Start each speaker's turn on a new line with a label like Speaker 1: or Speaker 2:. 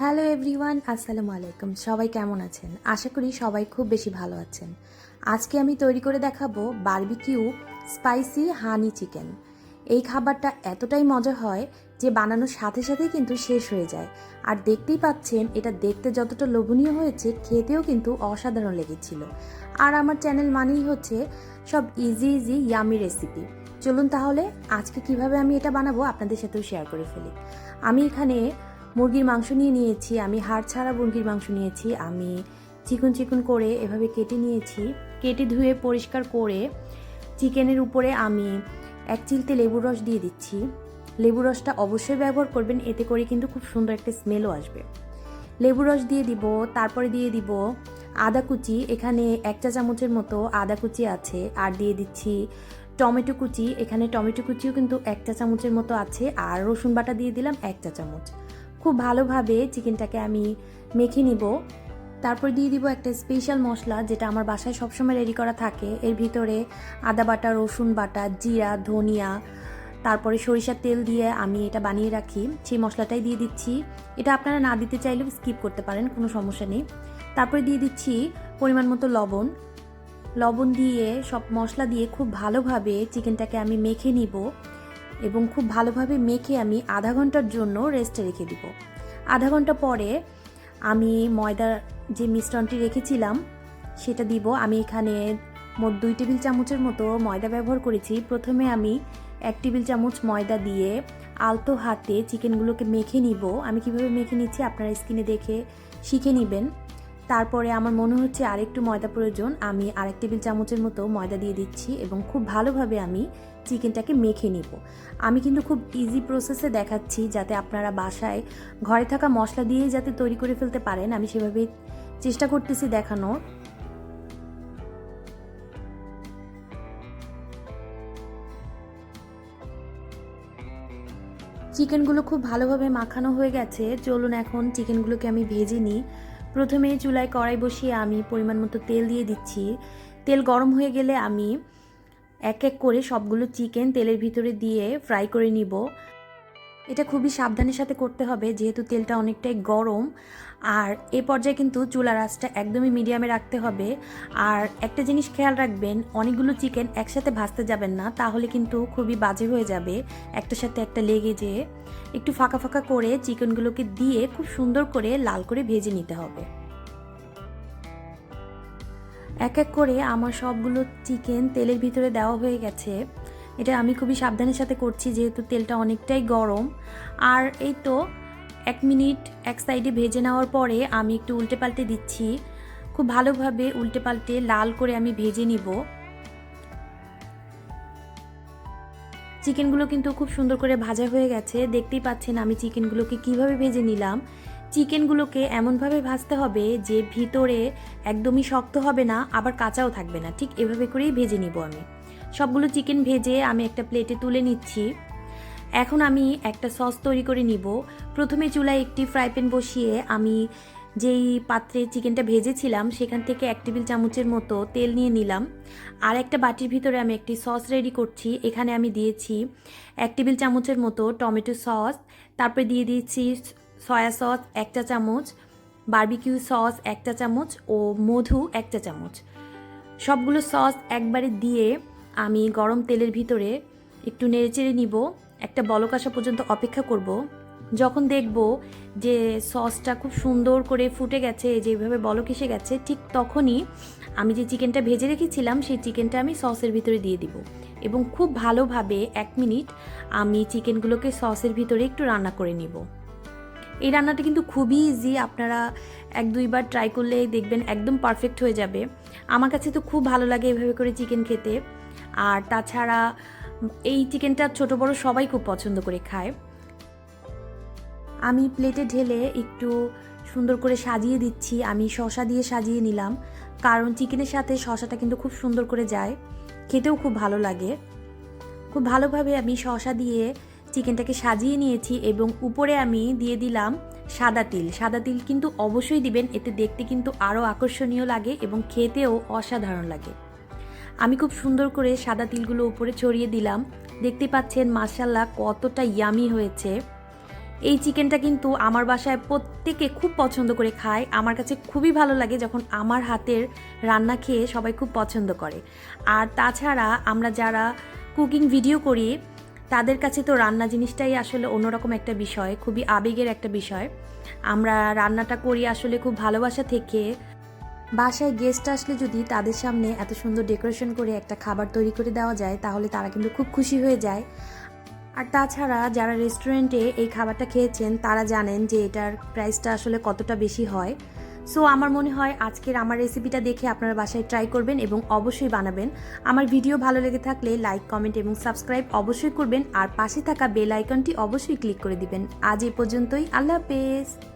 Speaker 1: Hello everyone আসসালামু আলাইকুম সবাই কেমন আছেন? আশা করি সবাই খুব বেশি ভালো আছেন। আজকে আমি তৈরি করে দেখাবো বারবিকিউ স্পাইসি হানি চিকেন। এই খাবারটা এতটাই মজা হয় যে বানানোর সাথে সাথেই কিন্তু শেষ হয়ে যায়। আর দেখতেই পাচ্ছেন, এটা দেখতে যতটা লোভনীয় হয়েছে, খেতেও কিন্তু অসাধারণ লেগেছিল। আর আমার চ্যানেল মানেই হচ্ছে সব ইজি ইজি ইয়ামি রেসিপি চলুন তাহলে আজকে কীভাবে আমি এটা বানাবো আপনাদের সাথেও শেয়ার করে ফেলি। আমি এখানে মুরগির মাংস নিয়ে নিয়েছি, আমি হাড় ছাড়া মুরগির মাংস নিয়েছি, আমি চিকন চিকন করে এভাবে কেটে নিয়েছি। কেটে ধুয়ে পরিষ্কার করে চিকেনের উপরে আমি এক চিলতে লেবুর রস দিয়ে দিচ্ছি। লেবুর রসটা অবশ্যই ব্যবহার করবেন, এতে করে কিন্তু খুব সুন্দর একটা স্মেলও আসবে। লেবুর রস দিয়ে দিব, তারপরে দিয়ে দিব আদা কুচি, এখানে এক চা চামচের মতো আদা কুচি আছে, আর দিয়ে দিচ্ছি টমেটো কুচি, এখানে টমেটো কুচিও কিন্তু এক চা চামচের মতো আছে, আর রসুন বাটা দিয়ে দিলাম এক চা চামচ। খুব ভালোভাবে চিকেনটাকে আমি মেখে নিব। তারপর দিয়ে দিব একটা স্পেশাল মশলা যেটা আমার বাসায় সবসময় রেডি করা থাকে। এর ভিতরে আদা বাটা, রসুন বাটা, জিরা, ধনিয়া, তারপরে সরিষার তেল দিয়ে আমি এটা বানিয়ে রাখি। সেই মশলাটাই দিয়ে দিচ্ছি। এটা আপনারা না দিতে চাইলেও স্কিপ করতে পারেন, কোনো সমস্যা নেই। তারপরে দিয়ে দিচ্ছি পরিমাণ মতো লবণ। লবণ দিয়ে সব মশলা দিয়ে খুব ভালোভাবে চিকেনটাকে আমি মেখে নিব। এবং খুব ভালোভাবে মেখে আমি আধা ঘণ্টার জন্য রেস্টে রেখে দিব। আধা ঘণ্টা পরে আমি ময়দার যে মিশ্রণটি রেখেছিলাম, সেটা দিব। আমি এখানে মোট দুই টেবিল চামচের মতো ময়দা ব্যবহার করেছি। প্রথমে আমি এক টেবিল চামচ ময়দা দিয়ে আলতো হাতে চিকেনগুলোকে মেখে নিব। আমি কীভাবে মেখে নিচ্ছি আপনারা স্কিনে দেখে শিখে নেবেন। তারপরে আমার মনে হচ্ছে আরেকটু ময়দা প্রয়োজন। আমি আরেক টেবিল চামচের মতো ময়দা দিয়ে দিচ্ছি এবং খুব ভালোভাবে আমি চিকেনটাকে মেখে নিব। আমি কিন্তু খুব ইজি প্রসেসে দেখাচ্ছি যাতে আপনারা বাসায় ঘরে থাকা মশলা দিয়েই যাতে তৈরি করে ফেলতে পারেন। আমি সেভাবে চেষ্টা করতেছি দেখানোর চিকেনগুলো খুব ভালোভাবে মাখানো হয়ে গেছে। চলুন এখন চিকেনগুলোকে আমি ভেজে নিই। প্রথমে চুলায় কড়াই বসিয়ে আমি পরিমাণ মতো তেল দিয়ে দিচ্ছি। তেল গরম হয়ে গেলে আমি এক এক করে সবগুলো চিকেন তেলের ভিতরে দিয়ে ফ্রাই করে নিব। এটা খুবই সাবধানের সাথে করতে হবে, যেহেতু তেলটা অনেকটাই গরম। আর এ পর্যায়ে কিন্তু চুলার আঁচটা একদমই মিডিয়ামে রাখতে হবে। আর একটা জিনিস খেয়াল রাখবেন, অনেকগুলো চিকেন একসাথে ভাজতে যাবেন না, তাহলে কিন্তু খুবই বাজে হয়ে যাবে একটার সাথে একটা লেগে যেয়ে। একটু ফাঁকা ফাঁকা করে চিকেনগুলোকে দিয়ে খুব সুন্দর করে লাল করে ভেজে নিতে হবে। এক এক করে আমার সবগুলো চিকেন তেলের ভিতরে দেওয়া হয়ে গেছে। এটা আমি খুবই সাবধানের সাথে করছি, যেহেতু তেলটা অনেকটাই গরম। আর এই তো এক মিনিট এক সাইডে ভেজে নেওয়ার পরে আমি একটু উল্টে পাল্টে দিচ্ছি। খুব ভালোভাবে উল্টে পাল্টে লাল করে আমি ভেজে নিব। চিকেনগুলো কিন্তু খুব সুন্দর করে ভাজা হয়ে গেছে। দেখতেই পাচ্ছেন আমি চিকেনগুলোকে কীভাবে ভেজে নিলাম। চিকেনগুলোকে এমনভাবে ভাজতে হবে যে ভিতরে একদমই শক্ত হবে না, আবার কাঁচাও থাকবে না। ঠিক এভাবে করেই ভেজে নিব আমি। সবগুলো চিকেন ভেজে আমি একটা প্লেটে তুলে নিচ্ছি। এখন আমি একটা সস তৈরি করে নিব। প্রথমে চুলায় একটি ফ্রাই প্যান বসিয়ে আমি যেই পাত্রে চিকেনটা ভেজেছিলাম, সেখান থেকে এক টেবিল চামচের মতো তেল নিয়ে নিলাম। আর একটা বাটির ভিতরে আমি একটি সস রেডি করছি। এখানে আমি দিয়েছি এক টেবিল চামচের মতো টমেটো সস তারপরে দিয়ে দিয়েছি সয়া সস একটা চামচ বার্বিকিউ সস একটা চামচ ও মধু একটা চামচ। সবগুলো সস একবারে দিয়ে আমি গরম তেলের ভিতরে একটু নেড়েচেড়ে নিব, একটা বলক আসা পর্যন্ত অপেক্ষা করব। যখন দেখব যে সসটা খুব সুন্দর করে ফুটে গেছে, যেভাবে বলক এসে গেছে, ঠিক তখনই আমি যে চিকেনটা ভেজে রেখেছিলাম, সেই চিকেনটা আমি সসের ভিতরে দিয়ে দিব। এবং খুব ভালোভাবে এক মিনিট আমি চিকেনগুলোকে সসের ভিতরে একটু রান্না করে নিব। এই রান্নাটা কিন্তু খুবই ইজি আপনারা এক দুইবার ট্রাই করলে দেখবেন একদম পারফেক্ট হয়ে যাবে। আমার কাছে তো খুব ভালো লাগে এভাবে করে চিকেন খেতে। আর তাছাড়া এই চিকেনটা ছোট বড় সবাই খুব পছন্দ করে খায়। আমি প্লেটে ঢেলে একটু সুন্দর করে সাজিয়ে দিচ্ছি। আমি শশা দিয়ে সাজিয়ে নিলাম। কারণ চিকেনের সাথে শশাটা কিন্তু খুব সুন্দর করে যায়। খেতেও খুব ভালো লাগে। খুব ভালোভাবে আমি শশা দিয়ে চিকেনটাকে সাজিয়ে নিয়েছি এবং উপরে আমি দিয়ে দিলাম সাদা তিল। সাদা তিল কিন্তু অবশ্যই দিবেন। এতে দেখতে কিন্তু আরও আকর্ষণীয় লাগে এবং খেতেও অসাধারণ লাগে। আমি খুব সুন্দর করে সাদা তিলগুলো উপরে ছড়িয়ে দিলাম। দেখতে পাচ্ছেন মাসাল্লাহ কতটা ইয়ামি হয়েছে। এই চিকেনটা কিন্তু আমার বাসায় প্রত্যেকে খুব পছন্দ করে খায়। আমার কাছে খুবই ভালো লাগে যখন আমার হাতের রান্না খেয়ে সবাই খুব পছন্দ করে। আর তাছাড়া আমরা যারা কুকিং ভিডিও করি, তাদের কাছে তো রান্না জিনিসটাই আসলে অন্যরকম একটা বিষয়, খুবই আবেগের একটা বিষয়। আমরা রান্নাটা করি আসলে খুব ভালোবাসা থেকে। বাসায় গেস্ট আসলে যদি তাদের সামনে এত সুন্দর ডেকোরেশন করে একটা খাবার তৈরি করে দেওয়া যায়, তাহলে তারা কিন্তু খুব খুশি হয়ে যায়। আর তাছাড়া যারা রেস্টুরেন্টে এই খাবারটা খেয়েছেন, তারা জানেন যে এটার প্রাইসটা আসলে কতটা বেশি হয়। সো আমার মনে হয় আজকের আমার রেসিপিটা দেখে আপনারা বাসায় ট্রাই করবেন এবং অবশ্যই বানাবেন। আমার ভিডিও ভালো লেগে থাকলে লাইক কমেন্ট এবং সাবস্ক্রাইব অবশ্যই করবেন। আর পাশে থাকা বেল আইকনটি অবশ্যই ক্লিক করে দিবেন। আজ এই পর্যন্তই, আল্লাহ হাফেজ।